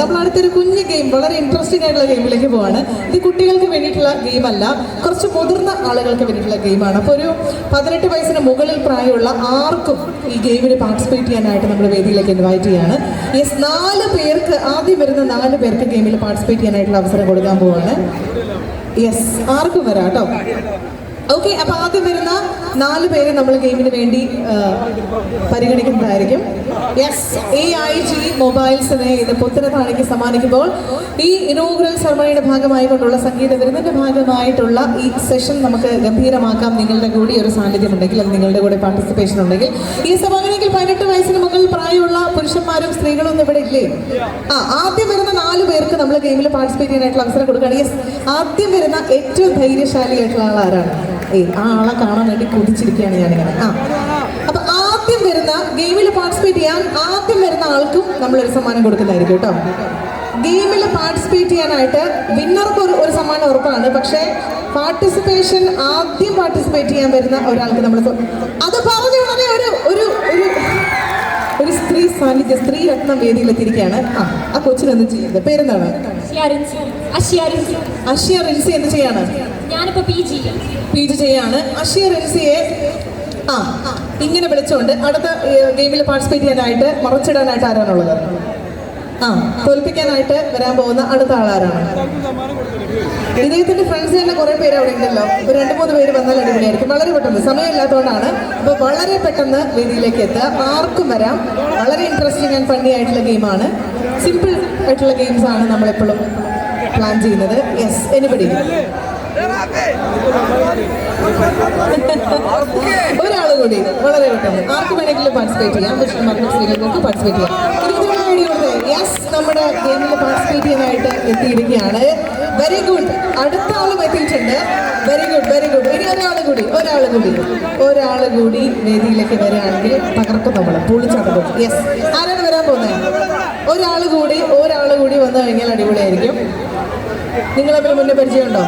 നമ്മൾ അടുത്തൊരു കുഞ്ഞു ഗെയിം വളരെ ഇൻട്രസ്റ്റിംഗ് ആയിട്ടുള്ള ഗെയിമിലേക്ക് പോവാണ്. ഇത് കുട്ടികൾക്ക് വേണ്ടിയിട്ടുള്ള ഗെയിം അല്ല കുറച്ച് മുതിർന്ന ആളുകൾക്ക് വേണ്ടിയിട്ടുള്ള ഗെയിമാണ് അപ്പോൾ ഒരു പതിനെട്ട് വയസ്സിന് മുകളിൽ പ്രായമുള്ള ആർക്കും ഈ ഗെയിമിൽ പാർട്ടിസിപ്പേറ്റ് ചെയ്യാനായിട്ട് നമ്മൾ വേദിയിലേക്ക് ഇൻവൈറ്റ് ചെയ്യാണ്. യെസ് നാല് പേർക്ക് ആദ്യം വരുന്ന നാല് പേർക്ക് ഗെയിമിൽ പാർട്ടിസിപ്പേറ്റ് ചെയ്യാനായിട്ടുള്ള അവസരം കൊടുക്കാൻ പോവാണ്. യെസ് ആർക്കും വരാം കേട്ടോ. ഓക്കെ അപ്പൊ ആദ്യം വരുന്ന നാല് പേര് നമ്മൾ ഗെയിമിന് വേണ്ടി പരിഗണിക്കുന്നതായിരിക്കും. യെസ് എ ഐ ജി മൊബൈൽസിനെ ഇത് പുത്തനത്താണിക്ക് സമ്മാനിക്കുമ്പോൾ ഈ ഇനോഗ്രൽ സെറമണിയുടെ ഭാഗമായിക്കൊണ്ടുള്ള സംഗീത വിരുന്നിന്റെ ഭാഗമായിട്ടുള്ള ഈ സെഷൻ നമുക്ക് ഗംഭീരമാക്കാം. നിങ്ങളുടെ കൂടി ഒരു സാന്നിധ്യം ഉണ്ടെങ്കിൽ അത് നിങ്ങളുടെ കൂടെ പാർട്ടിസിപ്പേഷൻ ഉണ്ടെങ്കിൽ. ഈ സമാഗമെങ്കിൽ പതിനെട്ട് വയസ്സിന് മുകളിൽ പ്രായമുള്ള പുരുഷന്മാരും സ്ത്രീകളും ഒന്നും ഇവിടെ ഇല്ലേ? ആ ആദ്യം വരുന്ന നാല് പേർക്ക് നമ്മൾ ഗെയിമിൽ പാർട്ടിസിപ്പേറ്റ് ചെയ്യാനായിട്ടുള്ള അവസരം കൊടുക്കുകയാണ്. യെസ് ആദ്യം വരുന്ന ഏറ്റവും ധൈര്യശാലിയായിട്ടുള്ള ആൾ ആ ആളെ കാണാൻ വേണ്ടി കൊതിച്ചിരിക്കുകയാണ് ഞാനിങ്ങനെ. ആ. അപ്പൊ ആദ്യം വരുന്ന ഗെയിമിൽ പാർട്ടിസിപ്പേറ്റ് ചെയ്യാൻ ആദ്യം വരുന്ന ആൾക്കും നമ്മളൊരു സമ്മാനം കൊടുക്കുന്നതായിരിക്കും കേട്ടോ. ഗെയിമിൽ പാർട്ടിസിപ്പേറ്റ് ചെയ്യാനായിട്ട് വിന്നർക്ക് ഒരു ഒരു സമ്മാനം ഉറപ്പാണ്. പക്ഷേ പാർട്ടിസിപ്പേഷൻ ആദ്യം പാർട്ടിസിപ്പേറ്റ് ചെയ്യാൻ വരുന്ന ഒരാൾക്ക് നമ്മൾ അത് പറഞ്ഞു ഉടനെ ഒരു ഒരു ഒരു ഒരു സ്ത്രീ സാന്നിധ്യം സ്ത്രീ രത്നം വേദിയിലെത്തിയിരിക്കുകയാണ്. ആ ആ കൊച്ചിനെന്ത് ചെയ്യുന്നത് പേരെന്താണ്? അഷ്യ റിൻസി. അഷിയ റിൻസി എന്ത് ചെയ്യാണ്? ഞാനിപ്പോ പി ജി പി ജി ചെയ്യാണ്. അഷിയ റിൻസിയെ ആ ഇങ്ങനെ വിളിച്ചുകൊണ്ട് അടുത്ത ഗെയിമിൽ പാർട്ടിസിപ്പേറ്റ് ചെയ്യാനായിട്ട് മറച്ചിടാനായിട്ട് ആരാണുള്ളത്? ആ തോൽപ്പിക്കാനായിട്ട് വരാൻ പോകുന്ന അടുത്ത ആളാരാണ്? ഇദ്ദേഹത്തിന്റെ ഫ്രണ്ട്സ് തന്നെ കുറെ പേര് അവിടെ ഉണ്ടല്ലോ. ഒരു രണ്ട് മൂന്ന് പേര് വന്നാൽ അടിപൊളിയായിരിക്കും. വളരെ പെട്ടെന്ന് സമയമില്ലാത്തതുകൊണ്ടാണ്. അപ്പൊ വളരെ പെട്ടെന്ന് വേദിയിലേക്ക് എത്തുക. ആർക്കും വരാം. വളരെ ഇൻട്രസ്റ്റിംഗ് ആൻഡ് ഫണ്ണി ആയിട്ടുള്ള ഗെയിമാണ് സിമ്പിൾ ആയിട്ടുള്ള ഗെയിംസ് ആണ് നമ്മളെപ്പോഴും പ്ലാൻ ചെയ്യുന്നത്. യെസ് എനിബഡി ഒരാൾ കൂടി വളരെ പെട്ടെന്ന്. ആർക്ക് വേണമെങ്കിലും പാർട്ടിസിപ്പേറ്റ് ചെയ്യാം. സ്ത്രീകൾക്കും ചെയ്യാം. യെസ് നമ്മുടെ ഗെയിമിൽ പാർട്ടിസിപ്പേറ്റ് ചെയ്യാനായിട്ട് എത്തിയിരിക്കുകയാണ്. വെരി ഗുഡ് അടുത്ത ആളും എത്തിയിട്ടുണ്ട്. വെരി ഗുഡ് വെരി ഗുഡ് ഇനി ഒരാൾ കൂടി ഒരാൾ കൂടി ഒരാൾ കൂടി വേദിയിലേക്ക് വരികയാണെങ്കിൽ തകർക്കും നമ്മൾ പൊളിച്ചടക്കും യെസ് ആരാണ് വരാൻ പോകുന്നത്? ഒരാൾ കൂടി ഒരാൾ കൂടി വന്നു കഴിഞ്ഞാൽ അടിപൊളിയായിരിക്കും. നിങ്ങൾ തമ്മിൽ മുന്നേ പരിചയമുണ്ടോ?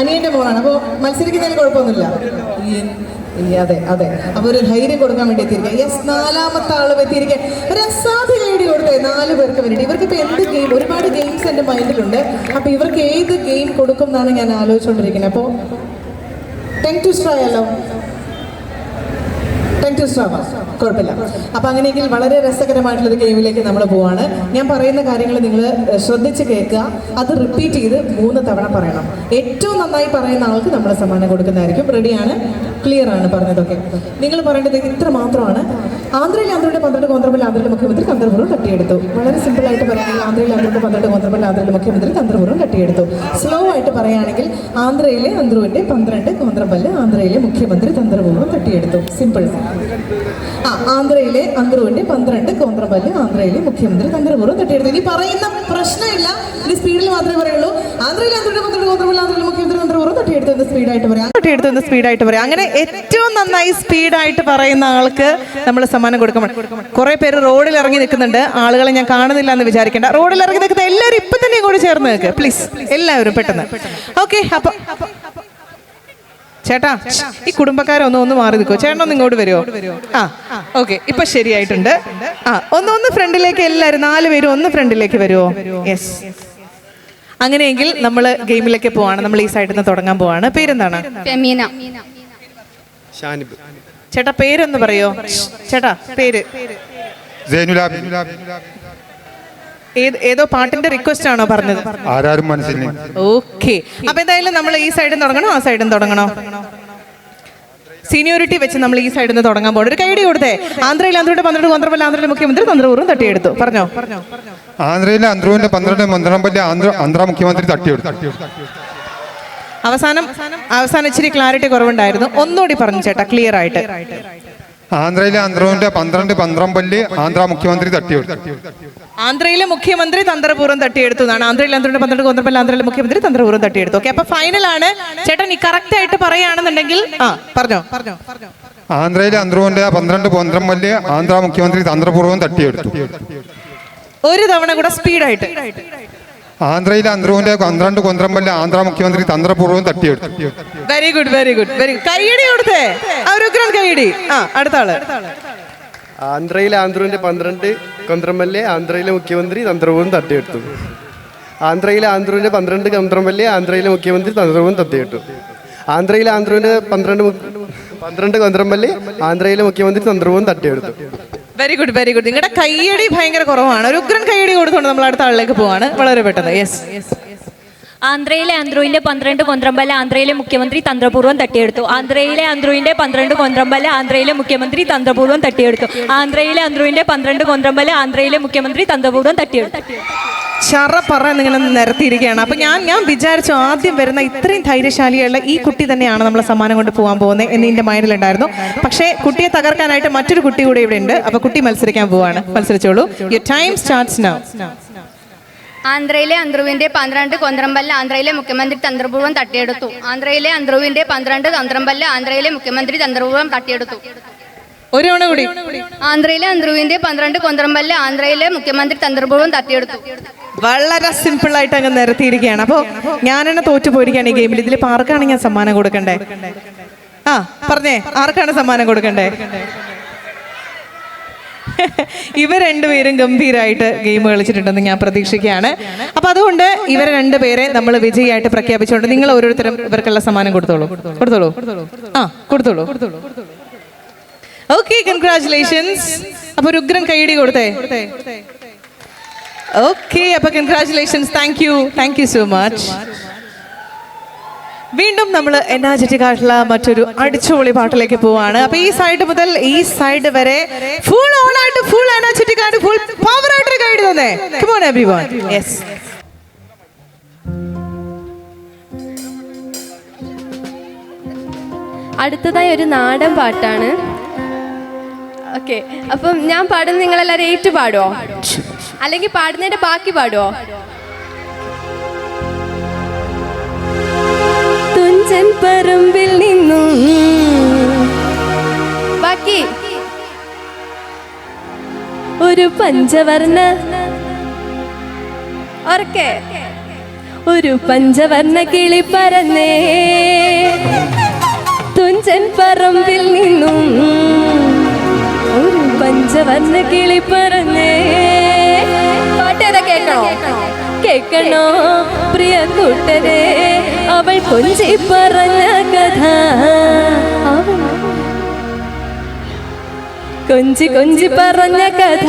അനിയന്റെ മോളാണ്. അപ്പോൾ മത്സരിക്കുന്നതിന് കുഴപ്പമൊന്നുമില്ല. അതെ അതെ. അപ്പൊ ഒരു ധൈര്യം കൊടുക്കാൻ വേണ്ടി എത്തിയിരിക്കുക യെസ് നാലാമത്തെ ആളും എത്തിയിരിക്കുക ഒരു അസാധ്യ ഐഡി കൊടുത്തേ. നാല് പേർക്ക് വേണ്ടി ഇവർക്ക് ഇപ്പൊ എന്ത് ഗെയിം ഒരുപാട് ഗെയിംസ് എന്റെ മൈൻഡിലുണ്ട്. അപ്പൊ ഇവർക്ക് ഏത് ഗെയിം കൊടുക്കും എന്നാണ് ഞാൻ ആലോചിച്ചുകൊണ്ടിരിക്കുന്നത് അപ്പോൾ ടെൻ ടു സ്ട്രോ ആയാലോ ടെൻ ആവാം കുഴപ്പമില്ല. അപ്പൊ അങ്ങനെയെങ്കിൽ വളരെ രസകരമായിട്ടുള്ള ഒരു ഗെയിമിലേക്ക് നമ്മൾ പോവാണ്. ഞാൻ പറയുന്ന കാര്യങ്ങൾ നിങ്ങൾ ശ്രദ്ധിച്ച് കേൾക്കുക. അത് റിപ്പീറ്റ് ചെയ്ത് മൂന്ന് തവണ പറയണം. ഏറ്റവും നന്നായി പറയുന്ന ആൾക്ക് നമ്മൾ സമ്മാനം കൊടുക്കുന്നതായിരിക്കും. റെഡിയാണ് ക്ലിയർ ആണ് പറഞ്ഞതൊക്കെ. നിങ്ങൾ പറയേണ്ടത് ഇത്ര മാത്രമാണ്. ആന്ധ്രയിൽ ആന്ധ്രയുടെ പന്ത്രണ്ട് കോന്ത്രപ്പൽ ആന്ധ്രയിലെ മുഖ്യമന്ത്രി തന്ത്രപൂർവം തട്ടിയെടുത്തു വളരെ സിമ്പിൾ ആയിട്ട് പറയുകയാണെങ്കിൽ ആന്ധ്രയിൽ ആന്ധ്രയുടെ പന്ത്രണ്ട് കോന്ത്രപ്പൽ ആന്ധ്രയിലെ മുഖ്യമന്ത്രി തന്ത്രപൂർവം തട്ടിയെടുത്തു സ്ലോ ആയിട്ട് പറയുകയാണെങ്കിൽ ആന്ധ്രയിലെ അന്ത്രുവിന്റെ പന്ത്രണ്ട് കോന്ത്രപ്പല്ല് ആന്ധ്രയിലെ മുഖ്യമന്ത്രി തന്ത്രപൂർവം തട്ടിയെടുത്തു സിമ്പിൾ ആ ആന്ധ്രയിലെ അന്ത്രുവിന്റെ പന്ത്രണ്ട് കോന്ത്രപ്പല്ല് ആന്ധ്രയിലെ മുഖ്യമന്ത്രി തന്ത്രപൂർവം തട്ടിയെടുത്തു. ഇനി പറയുന്ന പ്രശ്നമില്ല. ഇത് സ്പീഡിൽ മാത്രമേ പറയുള്ളൂ. ആന്ധ്രയിലെ ആന്ധ്രയുടെ പന്ത്രണ്ട് കോന്ത്രപ്പല്ല് ആന്ധ്രയിലെ മുഖ്യമന്ത്രി തന്ത്രപൂർവം തട്ടിയെടുത്തെന്ന് സ്പീഡായിട്ട് പറയാം. തട്ടിയെടുത്തു എന്ന് സ്പീഡായിട്ട് പറയാം. അങ്ങനെ ഏറ്റവും നന്നായി സ്പീഡായിട്ട് പറയുന്ന ആൾക്ക് നമ്മൾ സമ്മാനം കൊടുക്കണം കുറെ പേര് റോഡിൽ ഇറങ്ങി നിൽക്കുന്നുണ്ട്. ആളുകളെ ഞാൻ കാണുന്നില്ല എന്ന് വിചാരിക്കേണ്ട. റോഡിൽ ഇറങ്ങി നിൽക്കുന്ന എല്ലാവരും ഇപ്പം തന്നെ കൂടി ചേർന്ന് നിൽക്കുക പ്ലീസ് എല്ലാവരും പെട്ടെന്ന്. ഓക്കെ അപ്പൊ ചേട്ടാ ഈ കുടുംബക്കാരൊന്നും ഒന്ന് മാറി നിൽക്കോ. ചേട്ടനൊന്ന് ഇങ്ങോട്ട് വരുമോ ആ ഓക്കെ ഇപ്പൊ ശരിയായിട്ടുണ്ട്. ആ ഒന്ന് ഒന്ന് ഫ്രണ്ടിലേക്ക് എല്ലാവരും നാല് പേരും ഒന്ന് ഫ്രണ്ടിലേക്ക് വരുമോ യെസ് അങ്ങനെയെങ്കിൽ നമ്മൾ ഗെയിമിലേക്ക് പോവാണ്. നമ്മൾ ഈ സൈഡിൽ നിന്ന് തുടങ്ങാൻ പോവാണ്. പേരെന്താണ്? ഫെമീന. ഷാനിബ്. ചേട്ടാ പേരൊന്ന് പറയോ? ചേട്ടാ പേര്. സൈനുലാബി ഏത് പാട്ടിന്റെ റിക്വസ്റ്റ് ആണോ പറഞ്ഞത്? ആരാരും മനസ്സിലായി ഓക്കെ അപ്പൊ എന്തായാലും നമ്മൾ ഈ സൈഡിൽ തുടങ്ങണോ? ആ സൈഡിൽ തുടങ്ങണോ? സീനിയോറിറ്റി വെച്ച് നമ്മൾ ഈ സൈഡിൽ നിന്ന് തുടങ്ങാൻ പോകണം ഒരു കൈഡി കൊടുത്തേ. ആന്ധ്രയിൽ ആന്ധ്രയുടെ പന്ത്രണ്ട് പന്ത്രണ്ട് ആന്ധ്രയിലെ മുഖ്യമന്ത്രി തന്ത്രപൂർവം തട്ടിയെടുത്തു. പറഞ്ഞോ? പറഞ്ഞോ ആന്ധ്രയിലെ അന്ത്രുവിന്റെ പന്ത്രണ്ട് പന്ത്രണ്ട് ആന്ധ്ര ആന്ധ്ര മുഖ്യമന്ത്രി തട്ടിയെടുത്തു. അവസാനം അവസാനം ഇച്ചിരി ക്ലാരിറ്റി കുറവുണ്ടായിരുന്നു. ഒന്നുകൂടി പറഞ്ഞു ചേട്ടാ ക്ലിയർ ആയിട്ട്. ആന്ധ്രയിലെ അന്ത്രുവിന്റെ പന്ത്രണ്ട് പന്ത്രമ്പല്ല് ആന്ധ്ര മുഖ്യമന്ത്രി തട്ടിയെടുത്തു. ആന്ധ്രയിലെ മുഖ്യമന്ത്രി തന്ത്രപൂർവം തട്ടിയെടുത്തു എന്നാണ്. ആന്ധ്രയിൽ ആന്ധ്രയുടെ പന്ത്രണ്ട് കോന്ത്രപ്പല്ല ആന്ധ്രയിലെ മുഖ്യമന്ത്രി തന്ത്രപൂർവം തട്ടിയെടുത്തു. ഓക്കെ അപ്പൊ ഫൈനൽ ആണ്. ചേട്ടൻ ഈ കറക്റ്റ് ആയിട്ട് പറയുകയാണെന്നുണ്ടെങ്കിൽ ആ പറഞ്ഞോ പറഞ്ഞോ പറഞ്ഞോ. ആന്ധ്രയിലെ അന്ത്രുവിന്റെ പന്ത്രണ്ട് പന്ത്രമ്പല്ല് ആന്ധ്ര മുഖ്യമന്ത്രി തന്ത്രപൂർവം തട്ടിയെടുത്തു. ഒരു തവണ കൂടെ സ്പീഡായിട്ട് ആന്ധ്രയിലെ അന്ത്രുവിന്റെ പന്ത്രണ്ട് കൊന്ത്രമ്പല്ല ആന്ധ്ര മുഖ്യമന്ത്രി തന്ത്രപൂർവം തട്ടിയെടുത്തു. Very good very good very കൈയടി കൊടുത്തേ? ആ ഒരു ഉഗ്രം കൈയടി ആ അടുത്ത ആൾ. ആന്ധ്രയിലെ ആന്ധ്രുവിന്റെ പന്ത്രണ്ട് കൊന്ത്രമ്പല്ലെ ആന്ധ്രയിലെ മുഖ്യമന്ത്രി തന്ത്രപൂർവം തട്ടിയെടുത്തു. ആന്ധ്രയിലെ ആന്ധ്രുവിന്റെ പന്ത്രണ്ട് കൊന്ത്രമ്പല്ലെ ആന്ധ്രയിലെ മുഖ്യമന്ത്രി തന്ത്രപൂർവം തട്ടിയിട്ടു ആന്ധ്രയിലെ ആന്ധ്രുവിന്റെ പന്ത്രണ്ട് പന്ത്രണ്ട് കൊന്ത്രമ്പല്ലെ ആന്ധ്രയിലെ മുഖ്യമന്ത്രി തന്ത്രപൂർവം തട്ടിയെടുത്തു. വെരി ഗുഡ് വെരി ഗുഡ് നിങ്ങളുടെ കയ്യടി ഭയങ്കര കുറവാണ്. ഒരു ഉഗ്രൻ കയ്യടി കൊടുത്തുകൊണ്ട് നമ്മൾ അടുത്ത ആളിലേക്ക് പോവാണ്. വളരെ പെട്ടെന്ന്. യെസ് ആന്ധ്രയിലെ ആന്ധ്രുവിന്റെ പന്ത്രണ്ട് കൊന്ത്രമ്പല ആന്ധ്രയിലെ മുഖ്യമന്ത്രി തന്ത്രപൂർവം തട്ടിയെടുത്തു. ആന്ധ്രയിലെ ആന്ധ്രുവിന്റെ പന്ത്രണ്ട് കൊന്ത്രമ്പല ആന്ധ്രയിലെ മുഖ്യമന്ത്രി തന്ത്രപൂർവം തട്ടിയെടുത്തു. ആന്ധ്രയിലെ ആന്ധ്രുവിന്റെ പന്ത്രണ്ട് കൊന്ത്രമ്പല ആന്ധ്രയിലെ മുഖ്യമന്ത്രി തന്ത്രപൂർവം തട്ടിയെടുത്തു. ചറ പറ നിങ്ങനെ നിരത്തിയിരിക്കുകയാണ്. അപ്പം ഞാൻ ഞാൻ വിചാരിച്ചു ആദ്യം വരുന്ന ഇത്രയും ധൈര്യശാലിയുള്ള ഈ കുട്ടി തന്നെയാണ് നമ്മൾ സമ്മാനം കൊണ്ട് പോകാൻ പോകുന്നത് എന്ന് എന്റെ മൈൻഡിലുണ്ടായിരുന്നു. പക്ഷേ കുട്ടിയെ തകർക്കാനായിട്ട് മറ്റൊരു കുട്ടി കൂടെ ഇവിടെ ഉണ്ട്. അപ്പം കുട്ടി മത്സരിക്കാൻ പോവാണ്. മത്സരിച്ചോളൂ. യു ടൈം സ്റ്റാർട്ട്സ് നൗ ആന്ധ്രയിലെ അന്ത്രുവിന്റെ പന്ത്രണ്ട് കൊന്ത്രമ്പല്ല ആന്ധ്രയിലെ മുഖ്യമന്ത്രി തന്ത്രപൂർവം തട്ടിയെടുത്തു. ആന്ധ്രയിലെ അന്ത്രുവിന്റെ പന്ത്രണ്ട് തന്ത്രമ്പല്ല ആന്ധ്രയിലെ മുഖ്യമന്ത്രി തന്ത്രപൂർവം തട്ടിയെടുത്തു. ഒരു തവണ കൂടി. ആന്ധ്രയിലെ അന്ത്രുവിന്റെ പന്ത്രണ്ട് കൊന്ത്രമ്പല്ല ആന്ധ്രയിലെ മുഖ്യമന്ത്രി തന്ത്രപൂർവം തട്ടിയെടുത്തു. വളരെ സിമ്പിൾ ആയിട്ട് അങ്ങ് നിരത്തിയിരിക്കുകയാണ്. അപ്പോൾ ഞാൻ തന്നെ തോറ്റു പോയിരിക്കുകയാണ് ഈ ഗെയിമിൽ. ഇതിൽ ആർക്കാണ് ഞാൻ സമ്മാനം കൊടുക്കണ്ടേ? ആ പറഞ്ഞേ ആർക്കാണ് സമ്മാനം കൊടുക്കണ്ടേ? ഇവർ രണ്ടുപേരും ഗംഭീരമായിട്ട് ഗെയിം കളിച്ചിട്ടുണ്ടെന്ന് ഞാൻ പ്രതീക്ഷിക്കുകയാണ്. അപ്പൊ അതുകൊണ്ട് ഇവരെ രണ്ടുപേരെ നമ്മൾ വിജയിയായിട്ട് പ്രഖ്യാപിച്ചുകൊണ്ട് നിങ്ങൾ ഓരോരുത്തരും ഇവർക്കുള്ള സമ്മാനം കൊടുത്തോളൂ. കൊടുത്തോളൂ. ആ കൊടുത്തോളൂ. ഓക്കെ കൺഗ്രാചുലേഷൻസ് അപ്പൊ ഒരു ഉഗ്രൻ കൈയടി കൊടുത്തേ. ഓക്കെ അപ്പൊ congratulations thank you thank you so much വീണ്ടും നമ്മൾ എനർജറ്റിക് ആയിട്ടുള്ള മറ്റൊരു അടിച്ചുപൊളി പാട്ടിലേക്ക് പോവാണ്. അപ്പൊ ഈ സൈഡ് മുതൽ ഈ സൈഡ് വരെ ഫുൾ ഓൺ ആയിട്ട് ഫുൾ എനർജറ്റിക് ആയിട്ട് ഫുൾ പവർ ആയിട്ട് ഗൈഡ് തന്നെ. കമോൺ എവരിവൺ യെസ് അടുത്തതായി ഒരു നാടൻ പാട്ടാണ്. ഓക്കെ. അപ്പം ഞാൻ പാടുന്നത് നിങ്ങളെല്ലാവരും ഏറ്റു പാടുമോ അല്ലെങ്കിൽ പാടുന്നതിന്റെ ബാക്കി പാടുമോ തുഞ്ചൻ പറമ്പിൽ നിന്നും ബാക്കി. ഒരു പഞ്ചവർണ ഓർക്കെ ഒരു പഞ്ചവർണ കിളി പറന്നേ തുഞ്ചൻ പറമ്പിൽ നിന്നും പഞ്ചവർണ കിളി പറന്നേ പാട്ടേതാ കേക്കണോ? കേക്കണോ പ്രിയ കൂട്ടരെ? അവൾ കൊഞ്ചി പറഞ്ഞ കഥ. കൊഞ്ചി കൊഞ്ചി പറഞ്ഞ കഥ.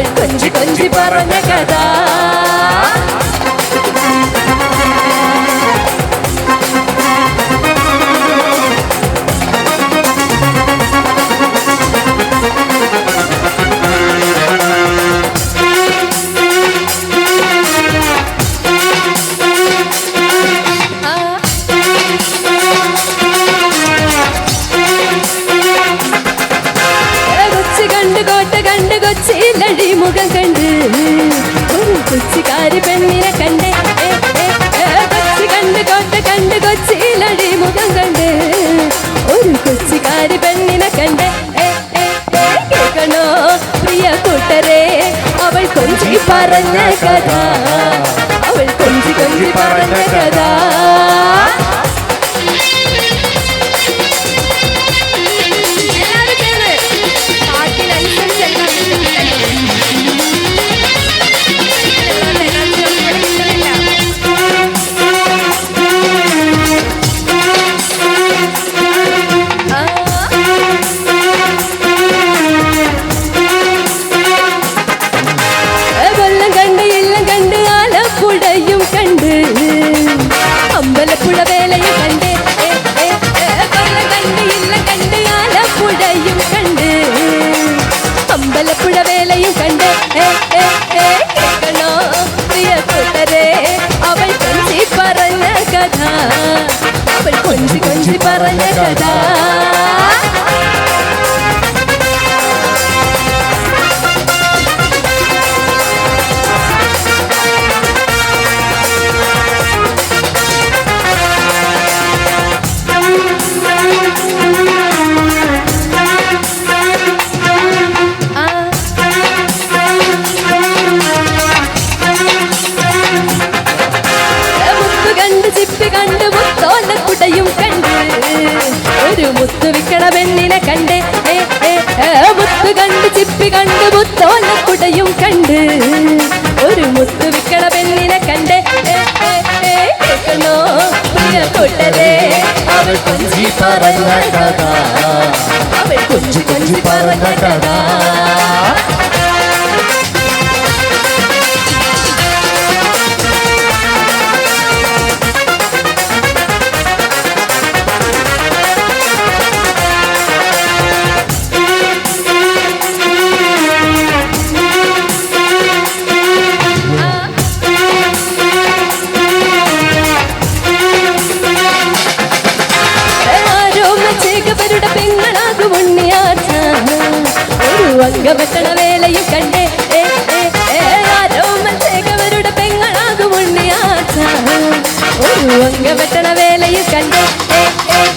അവൾ കൊഞ്ചി കൊഞ്ചി പറഞ്ഞ കഥ കൊച്ചി കണ്ട് ഒരു കൊച്ചിക്കാരി പെണ്ണിനെ കണ്ടേ ഏ, ഏ, ഏ, കൊച്ചി കണ്ട് കോട്ട കണ്ട് കൊച്ചിയിലടി മുഖം കണ്ട്. ഒരു കൊച്ചിക്കാരി പെണ്ണിനെ കണ്ടേ ഏ, ഏ, ഏ, കേൾക്കണോ പ്രിയ കൂട്ടരെ? അവൾ കൊഞ്ചി പറഞ്ഞ കഥ. അവൾ കൊഞ്ചി കൊഞ്ചി പറഞ്ഞ കഥ. കൊഞ്ചി കൊഞ്ചി പറഞ്ഞ കഥ. മുത്ത് കണ്ട് ചിപ്പി കണ്ട് മുത്തോല കുടയും കണ്ട് ഒരു മുത്ത് വിക്കണ പെണ്ണിനെ കണ്ട് ഏ, ഏ, ഏ, കേൾക്കണോ പ്രിയ കൂട്ടരെ അവൾ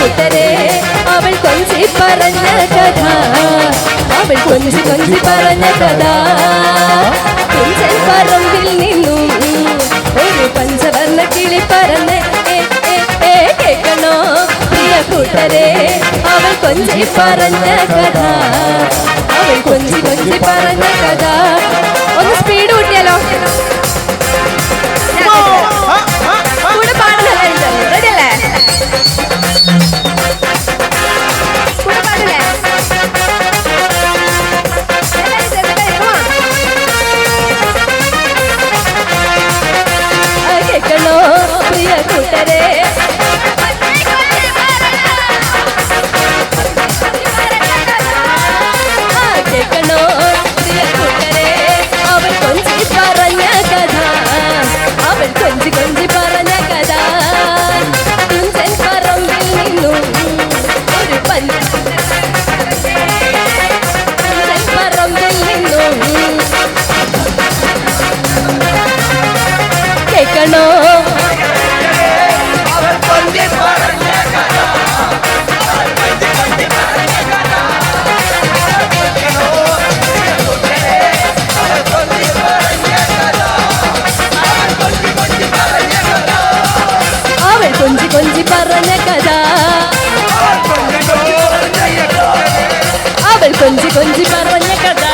കൂട്ടരെ. അവൾ കൊഞ്ചി പറഞ്ഞ കഥ. അവൾ കൊഞ്ചി കൊഞ്ചി പറഞ്ഞ കഥ. കുഞ്ചൻ പറമ്പിൽ നിന്നും. ഒരു പഞ്ചവർണ കിളി പറന്ന് കേൾക്കണോ? പ്രിയ കൂട്ടരെ അവൾ കൊഞ്ചി പറഞ്ഞ കഥ. അവൾ കൊഞ്ചി കൊഞ്ചി പറഞ്ഞ കഥ. ഒന്ന് സ്പീഡ് കൂട്ടിയാലോ? കൂടെ പാടുന്നല്ലോ റെഡി അല്ലേ? கொஞ்சി கொஞ்சി പറഞ്ഞ കഥ അവൾ കൊഞ്ചി കൊഞ്ചി പറഞ്ഞ കഥ